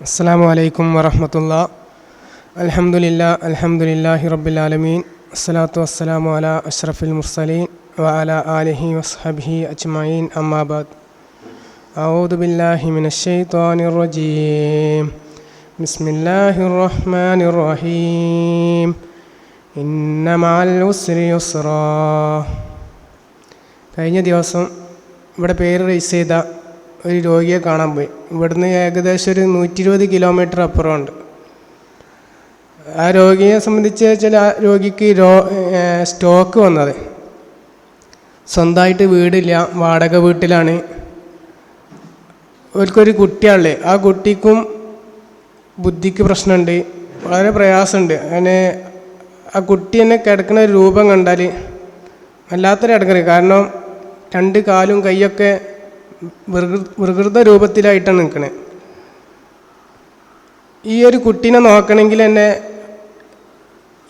അസ്സാം വലൈക്കും വറഹമത്തുള്ള അലഹമുല്ല അലഹമുല്ലാഹി റബ്ബിലാലമീൻ അസ്സലാത്തു വസ്സലാമു അല അഷ്റഫുൽ മുർസലീൻ വഅല ആലിഹി വസ്ഹബിഹി അജ്മഈൻ അമ്മാബാദ് أعوذ بالله من الشيطان الرجيم بسم الله الرحمن الرحيم إن مع العسر يسرا കഴിഞ്ഞ ദിവസം ഇവിടെ പേര് രജിസ്റ്റർ ചെയ്ത ഒരു രോഗിയെ കാണാൻ പോയി. ഇവിടുന്ന് ഏകദേശം ഒരു നൂറ്റി ഇരുപത് കിലോമീറ്റർ അപ്പുറമുണ്ട്. ആ രോഗിയെ സംബന്ധിച്ച് വെച്ചാൽ ആ രോഗിക്ക് രോ സ്റ്റോക്ക് വന്നത്. സ്വന്തമായിട്ട് വീടില്ല വാടക വീട്ടിലാണ്. അവർക്കൊരു കുട്ടിയാണല്ലേ ആ കുട്ടിക്കും ബുദ്ധിക്ക് പ്രശ്നമുണ്ട് വളരെ പ്രയാസമുണ്ട്. അങ്ങനെ ആ കുട്ടി തന്നെ കിടക്കുന്ന രൂപം കണ്ടാൽ വല്ലാത്തൊരു ഇടങ്ങറ് കാരണം രണ്ട് കാലും കൈയൊക്കെ വികൃത രൂപത്തിലായിട്ടാണ് നിൽക്കണേ. ഈ ഒരു കുട്ടീനെ നോക്കണമെങ്കിൽ തന്നെ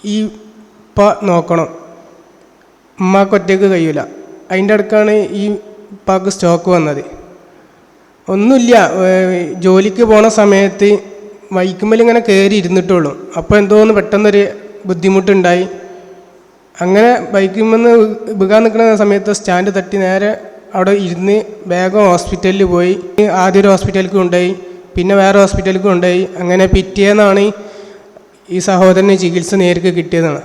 ഈ പ നോക്കണം. ഉമ്മാക്ക് കഴിയൂല. അതിന്റെ അടുക്കാണ് ഈ ഉപ്പാക്ക് സ്റ്റോക്ക് വന്നത്. ഒന്നുമില്ല ജോലിക്ക് പോണ സമയത്ത് വൈക്കുമ്പോൾ ഇങ്ങനെ കയറി ഇരുന്നിട്ടുള്ളൂ. അപ്പോൾ എന്തോന്ന് പെട്ടെന്നൊരു ബുദ്ധിമുട്ടുണ്ടായി. അങ്ങനെ ബൈക്കിൽ നിന്ന് വികാൻ നിൽക്കുന്ന സമയത്ത് സ്റ്റാൻഡ് തട്ടി നേരെ അവിടെ ഇരുന്ന് വേഗം ഹോസ്പിറ്റലിൽ പോയി. ആദ്യം ഒരു ഹോസ്പിറ്റലിൽ കൊണ്ടുപോയി. പിന്നെ വേറെ ഹോസ്പിറ്റലിൽ കൊണ്ടുപോയി. അങ്ങനെ പിറ്റേന്നാണ് ഈ സഹോദരന് ചികിത്സ നേരിട്ട് കിട്ടിയതാണ്.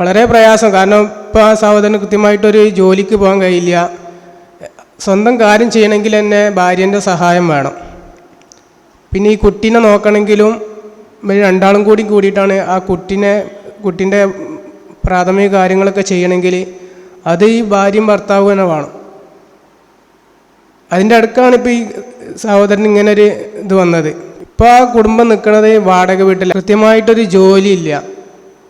വളരെ പ്രയാസം. കാരണം ഇപ്പോൾ ആ സഹോദരന് കൃത്യമായിട്ടൊരു ജോലിക്ക് പോകാൻ കഴിയില്ല. സ്വന്തം കാര്യം ചെയ്യണമെങ്കിൽ തന്നെ ഭാര്യന്റെ സഹായം വേണം. പിന്നെ ഈ കുട്ടീനെ നോക്കണമെങ്കിലും രണ്ടാളും കൂടി കൂടിയിട്ടാണ് ആ കുട്ടീനെ കുട്ടീന്റെ പ്രാഥമിക കാര്യങ്ങളൊക്കെ ചെയ്യണമെങ്കിൽ അത് ഈ ഭാര്യയും ഭർത്താവും തന്നെ വേണം. അതിന്റെ അടുക്കാണ് ഇപ്പോൾ ഈ സഹോദരൻ ഇങ്ങനെ ഒരു ഇത് വന്നത്. ഇപ്പോൾ ആ കുടുംബം നിൽക്കുന്നത് വാടക വീട്ടിൽ കൃത്യമായിട്ടൊരു ജോലിയില്ല.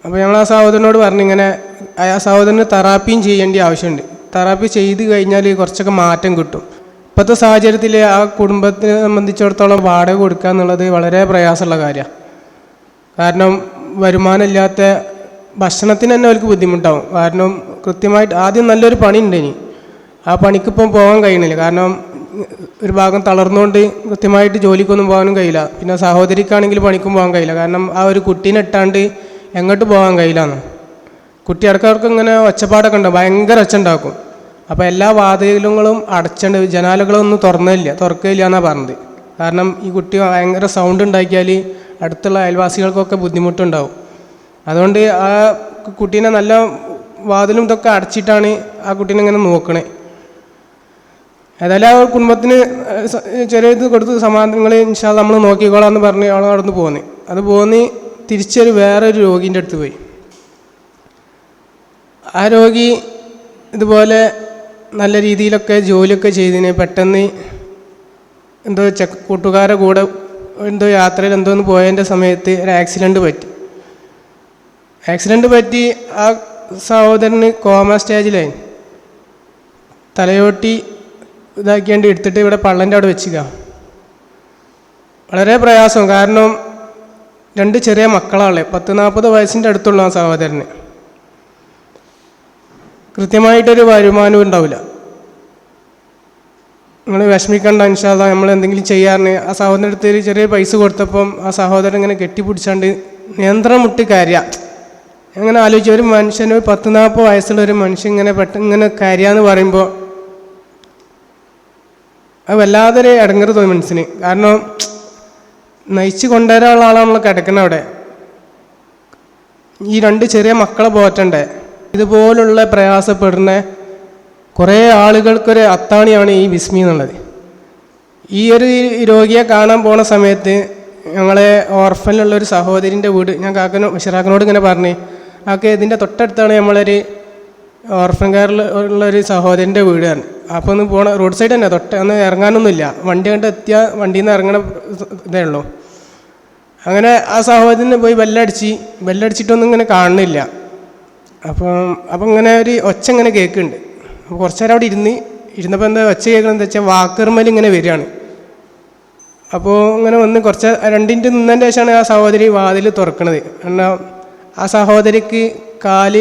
അപ്പോൾ ഞങ്ങൾ ആ സഹോദരനോട് പറഞ്ഞു ഇങ്ങനെ ആ സഹോദരന് തെറാപ്പിയും ചെയ്യേണ്ട ആവശ്യമുണ്ട്. തെറാപ്പി ചെയ്ത് കഴിഞ്ഞാൽ കുറച്ചൊക്കെ മാറ്റം കിട്ടും. ഇപ്പോഴത്തെ സാഹചര്യത്തിൽ ആ കുടുംബത്തിനെ സംബന്ധിച്ചിടത്തോളം വാടക കൊടുക്കുക എന്നുള്ളത് വളരെ പ്രയാസമുള്ള കാര്യമാണ്. കാരണം വരുമാനമില്ലാത്ത ഭക്ഷണത്തിന് തന്നെ അവർക്ക് ബുദ്ധിമുട്ടാവും. കാരണം കൃത്യമായിട്ട് ആദ്യം നല്ലൊരു പണി ഉണ്ട് ഇനി. ആ പണിക്കിപ്പം പോകാൻ കഴിയണില്ല കാരണം ഒരു ഭാഗം തളർന്നുകൊണ്ട് കൃത്യമായിട്ട് ജോലിക്കൊന്നും പോകാനും കഴിയില്ല. പിന്നെ സഹോദരിക്കാണെങ്കിൽ പണിക്കും പോകാൻ കഴിയില്ല. കാരണം ആ ഒരു കുട്ടീനെ ഇട്ടാണ്ട് എങ്ങോട്ട് പോകാൻ കഴിയില്ലെന്ന്. കുട്ടി ഇടക്കവർക്ക് ഇങ്ങനെ ഒച്ചപ്പാടൊക്കെ ഉണ്ടാവും. ഭയങ്കര ഒച്ച ഉണ്ടാക്കും. അപ്പോൾ എല്ലാ വാതിലുകളും അടച്ചുണ്ട് ജനാലകളൊന്നും തുറന്നില്ല തുറക്കില്ല എന്നാണ് പറഞ്ഞത്. കാരണം ഈ കുട്ടി ഭയങ്കര സൗണ്ട് ഉണ്ടാക്കിയാൽ അടുത്തുള്ള അയൽവാസികൾക്കൊക്കെ ബുദ്ധിമുട്ടുണ്ടാവും. അതുകൊണ്ട് ആ കുട്ടീനെ നല്ല വാതിലും ഇതൊക്കെ അടച്ചിട്ടാണ് ആ കുട്ടീനെ ഇങ്ങനെ നോക്കണേ. ഏതായാലും ആ കുടുംബത്തിന് ചെറിയ ഇത് കൊടുത്ത് സമാധാനങ്ങൾ ഇൻഷാ നമ്മൾ നോക്കിക്കോളാം എന്ന് പറഞ്ഞ് അവൾ നടന്ന് പോന്നി. അത് പോന്നി തിരിച്ചൊരു വേറൊരു രോഗീന്റെ അടുത്ത് പോയി. ആ രോഗി ഇതുപോലെ നല്ല രീതിയിലൊക്കെ ജോലിയൊക്കെ ചെയ്തതിന് പെട്ടെന്ന് എന്തോ ചെക്ക് കൂട്ടുകാരെ കൂടെ എന്തോ യാത്രയിൽ എന്തോ ഒന്ന് പോയതിന്റെ സമയത്ത് ഒരു ആക്സിഡന്റ് പറ്റി. ആക്സിഡന്റ് പറ്റി ആ സഹോദരന് കോമ സ്റ്റേജിലായി. തലയോട്ടി ഇതാക്കിയാണ്ട് എടുത്തിട്ട് ഇവിടെ പള്ളന്റെ അവിടെ വെച്ചുക. വളരെ പ്രയാസം. കാരണം രണ്ട് ചെറിയ മക്കളാളെ. പത്ത് നാൽപ്പത് വയസ്സിന്റെ അടുത്തുള്ള ആ സഹോദരന്. കൃത്യമായിട്ടൊരു വരുമാനവും ഉണ്ടാവില്ല. നിങ്ങൾ വിഷമിക്കണ്ട ഇൻഷാല്ല നമ്മൾ എന്തെങ്കിലും ചെയ്യാറിന്. ആ സഹോദരന്റെ അടുത്ത് ചെറിയ പൈസ കൊടുത്തപ്പം ആ സഹോദരൻ ഇങ്ങനെ കെട്ടിപ്പിടിച്ചാണ്ട് നിയന്ത്രണം മുട്ടി കാര്യ. അങ്ങനെ ആലോചിച്ച. ഒരു മനുഷ്യന് പത്ത് നാൽപ്പത് വയസ്സുള്ള ഒരു മനുഷ്യൻ ഇങ്ങനെ പെട്ടെന്ന് ഇങ്ങനെ കാര്യമെന്ന് പറയുമ്പോൾ അത് വല്ലാതൊരു ഇടങ്ങറ് തോന്നി മനസ്സിന്. കാരണം നയിച്ച് കൊണ്ടുവരാനുള്ള ആളാണ് നമ്മൾ കിടക്കുന്നത് അവിടെ. ഈ രണ്ട് ചെറിയ മക്കളെ പോറ്റണ്ടേ? ഇതുപോലുള്ള പ്രയാസപ്പെടുന്ന കുറേ ആളുകൾക്കൊരു അത്താണിയാണ് ഈ വിസ്മി എന്നുള്ളത്. ഈ ഒരു രോഗിയെ കാണാൻ പോണ സമയത്ത് ഞങ്ങളെ ഓർഫനിലുള്ള ഒരു സഹോദരിന്റെ വീട് ഞാൻ കാക്കനോ ഷിറാഖിനോട് ഇങ്ങനെ പറഞ്ഞു ആക്കെ ഇതിന്റെ തൊട്ടടുത്താണ് നമ്മളൊരു ഓർഫൻ കെയറിൽ ഉള്ള ഒരു സഹോദരന്റെ വീടാണ്. അപ്പോൾ ഒന്ന് പോണ റോഡ് സൈഡ് തന്നെ തൊട്ട് ഒന്ന് ഇറങ്ങാനൊന്നുമില്ല. വണ്ടി കണ്ട് എത്തിയ വണ്ടിയിൽ നിന്ന് ഇറങ്ങണ ഇതേ ഉള്ളൂ. അങ്ങനെ ആ സഹോദരന് പോയി ബെല്ലടിച്ച് ബെല്ലടിച്ചിട്ടൊന്നും ഇങ്ങനെ കാണുന്നില്ല. അപ്പം അപ്പം ഇങ്ങനെ ഒരു ഒച്ച ഇങ്ങനെ കേൾക്കുന്നുണ്ട്. അപ്പോൾ കുറച്ച് നേരം അവിടെ ഇരുന്ന് ഇരുന്നപ്പോൾ എന്താ ഒച്ച കേൾക്കണമെന്ന് വെച്ചാൽ വാക്കർമൽ ഇങ്ങനെ വരികയാണ്. അപ്പോൾ ഇങ്ങനെ വന്ന് കുറച്ച് രണ്ടിന്റെ നിന്നതിന്റെ ശേഷമാണ് ആ സഹോദരി വാതിൽ തുറക്കണത്. കാരണം ആ സഹോദരിക്ക് കാൽ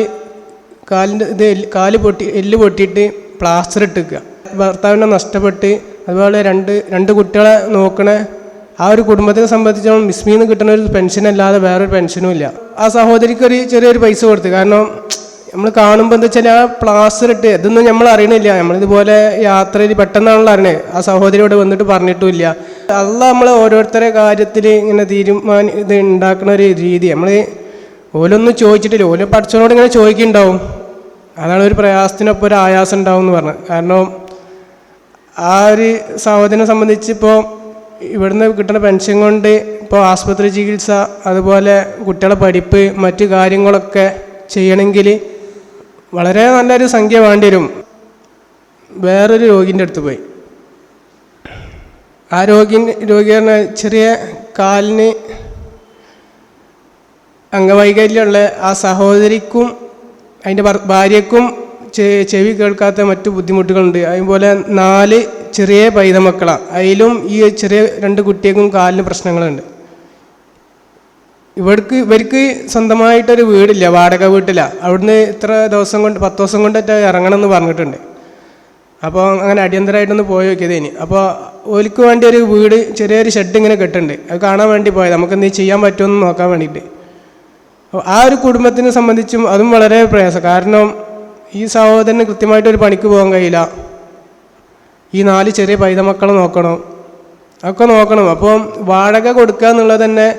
കാലിന്റെ ഇത് കാൽ പൊട്ടി എല്ല് പൊട്ടിയിട്ട് പ്ലാസ്റ്റർ ഇട്ടുക ഭർത്താവിനെ നഷ്ടപ്പെട്ട് അതുപോലെ രണ്ട് രണ്ട് കുട്ടികളെ നോക്കണ ആ ഒരു കുടുംബത്തിനെ സംബന്ധിച്ചോളം മിസ്മിന്ന് കിട്ടുന്ന ഒരു പെൻഷൻ അല്ലാതെ വേറൊരു പെൻഷനും ഇല്ല. ആ സഹോദരിക്ക് ഒരു ചെറിയൊരു പൈസ കൊടുത്തു കാരണം നമ്മൾ കാണുമ്പോൾ എന്താ വെച്ചാൽ ആ പ്ലാസ്റ്റർ ഇട്ട് ഇതൊന്നും നമ്മൾ അറിയണില്ല. നമ്മളിതുപോലെ യാത്രയിൽ പെട്ടെന്നാണല്ലോ അറിയണത് ആ സഹോദരിയോട് വന്നിട്ട് പറഞ്ഞിട്ടുമില്ല. അല്ല നമ്മൾ ഓരോരുത്തരെ കാര്യത്തിൽ ഇങ്ങനെ തീരുമാനം ഇത് ഉണ്ടാക്കുന്ന ഒരു രീതി. നമ്മൾ ഓലൊന്നും ചോദിച്ചിട്ടില്ല. ഓൽ പഠിച്ചവനോട് ഇങ്ങനെ ചോദിക്കുന്നുണ്ടാവും. അതാണ് ഒരു പ്രയാസത്തിനൊപ്പം ഒരു ആയാസം ഉണ്ടാവും എന്ന് പറഞ്ഞത്. കാരണം ആ ഒരു സഹോദരനെ സംബന്ധിച്ച് ഇപ്പോൾ ഇവിടുന്ന് കിട്ടുന്ന പെൻഷൻ കൊണ്ട് ഇപ്പോൾ ആസ്പത്രി ചികിത്സ അതുപോലെ കുട്ടികളെ പഠിപ്പ് മറ്റ് കാര്യങ്ങളൊക്കെ ചെയ്യണമെങ്കിൽ വളരെ നല്ലൊരു സംഖ്യ വേണ്ടി വരും. വേറൊരു രോഗിന്റെ അടുത്ത് പോയി. ആ രോഗി രോഗി ചെറിയ കാലിന് അംഗവൈകല്യമുള്ള ആ സഹോദരിക്കും അതിന്റെ ഭാര്യക്കും ചെവി കേൾക്കാത്ത മറ്റു ബുദ്ധിമുട്ടുകളുണ്ട്. അതുപോലെ നാല് ചെറിയ പൈതമക്കളാണ് അതിലും ഈ ചെറിയ രണ്ട് കുട്ടികൾക്കും കാലിന് പ്രശ്നങ്ങളുണ്ട്. ഇവർക്ക് ഇവർക്ക് സ്വന്തമായിട്ടൊരു വീടില്ല വാടക വീട്ടിലാണ് അവിടുന്ന് ഇത്ര ദിവസം കൊണ്ട് പത്ത് ദിവസം കൊണ്ടൊക്കെ ഇറങ്ങണം എന്ന് പറഞ്ഞിട്ടുണ്ട്. അപ്പോൾ അങ്ങനെ അടിയന്തരമായിട്ടൊന്ന് പോയി നോക്കിയത് ഇനി അപ്പോൾ ഓലിക്ക് വേണ്ടി ഒരു വീട് ചെറിയൊരു ഷെഡ് ഇങ്ങനെ കെട്ടുണ്ട്. അത് കാണാൻ വേണ്ടി പോയത്. നമുക്ക് എന്തെങ്കിലും ചെയ്യാൻ പറ്റുമെന്ന് നോക്കാൻ വേണ്ടിയിട്ട്. ആ ഒരു കുടുംബത്തിനെ സംബന്ധിച്ചും അതും വളരെ പ്രയാസം. കാരണം ഈ സഹോദരന് കൃത്യമായിട്ട് ഒരു പണിക്ക് പോകാൻ കഴിയില്ല. ഈ നാല് ചെറിയ പൈതമക്കളെ നോക്കണം. അതൊക്കെ നോക്കണം. അപ്പം വാടക കൊടുക്കുക എന്നുള്ളത് തന്നെ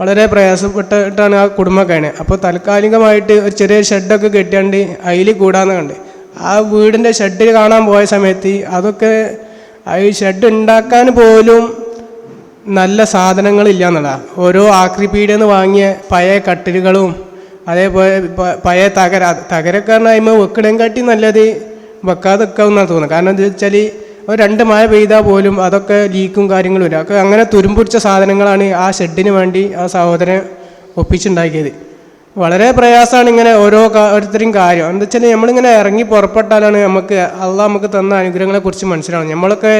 വളരെ പ്രയാസപ്പെട്ടിട്ടാണ് ആ കുടുംബം കഴിയുന്നത് അപ്പോൾ താൽക്കാലികമായിട്ട് ഒരു ചെറിയ ഷെഡൊക്കെ കെട്ടിയാണ്ട് അതിൽ കൂടാന്ന് കണ്ട്. ആ വീടിന്റെ ഷെഡിൽ കാണാൻ പോയ സമയത്ത് അതൊക്കെ ആ ഷെഡ് ഉണ്ടാക്കാൻ പോലും നല്ല സാധനങ്ങളില്ല എന്നുള്ളതാണ് ഓരോ ആക്രിപീഡിയെന്ന് വാങ്ങിയ പഴയ കട്ടിലുകളും അതേപോലെ പഴയ തകര തകരൊക്കെ പറഞ്ഞാൽ അതിമ വെക്കണേം കാട്ടി നല്ലത് വെക്കാതെ വെക്കാവുന്നാണ് തോന്നുന്നത് കാരണം എന്താ വെച്ചാൽ ഒരു രണ്ട് മഴ പെയ്താൽ പോലും അതൊക്കെ ലീക്കും കാര്യങ്ങളും ഇല്ല. അങ്ങനെ തുരുമ്പുടിച്ച സാധനങ്ങളാണ് ആ ഷെഡിന് വേണ്ടി ആ സഹോദരൻ ഒപ്പിച്ചുണ്ടാക്കിയത്. വളരെ പ്രയാസമാണ് ഇങ്ങനെ ഓരോ ഓരോരുത്തരും കാര്യം. എന്താ വെച്ചാൽ നമ്മളിങ്ങനെ ഇറങ്ങി പുറപ്പെട്ടാലാണ് നമുക്ക് അള്ള നമുക്ക് തന്ന അനുഗ്രഹങ്ങളെക്കുറിച്ച് മനസ്സിലാവുന്നത്. നമ്മളൊക്കെ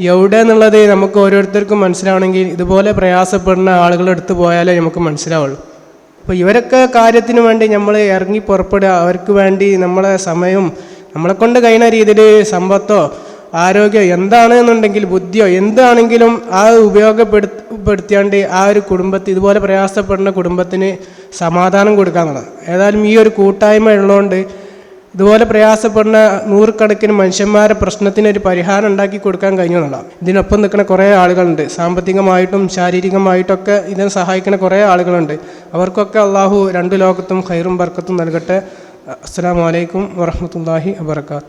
എവിടെ എന്നുള്ളത് നമുക്ക് ഓരോരുത്തർക്കും മനസ്സിലാവണമെങ്കിൽ ഇതുപോലെ പ്രയാസപ്പെടുന്ന ആളുകളുടെ അടുത്ത് പോയാലേ നമുക്ക് മനസ്സിലാവുള്ളൂ. അപ്പോൾ ഇവരൊക്കെ കാര്യത്തിന് വേണ്ടി നമ്മൾ ഇറങ്ങി പുറപ്പെടുക. അവർക്ക് വേണ്ടി നമ്മളെ സമയവും നമ്മളെ കൊണ്ട് കഴിയുന്ന രീതിയിൽ സമ്പത്തോ ആരോഗ്യം എന്താണ് എന്നുണ്ടെങ്കിൽ ബുദ്ധിയോ എന്താണെങ്കിലും ആ ഉപയോഗപ്പെടുത്തിയാണ്ട് ആ ഒരു കുടുംബത്തിൽ ഇതുപോലെ പ്രയാസപ്പെടുന്ന കുടുംബത്തിന് സമാധാനം കൊടുക്കാന്നുള്ളത് ഏതായാലും ഈ ഒരു കൂട്ടായ്മ ഉള്ളതുകൊണ്ട് ഇതുപോലെ പ്രയാസപ്പെടുന്ന നൂറുകണക്കിന് മനുഷ്യന്മാരെ പ്രശ്നത്തിന് ഒരു പരിഹാരം ഉണ്ടാക്കി കൊടുക്കാൻ കഴിഞ്ഞു എന്നുള്ളതാണ്. ഇതിനൊപ്പം നിൽക്കുന്ന കുറേ ആളുകളുണ്ട്. സാമ്പത്തികമായിട്ടും ശാരീരികമായിട്ടൊക്കെ ഇതിനെ സഹായിക്കുന്ന കുറേ ആളുകളുണ്ട്. അവർക്കൊക്കെ അള്ളാഹു രണ്ട് ലോകത്തും ഖൈറും ബർക്കത്തും നൽകട്ടെ. അസ്സാം വലൈക്കും വറഹമത്തല്ലാഹി വാബർക്കാത്തു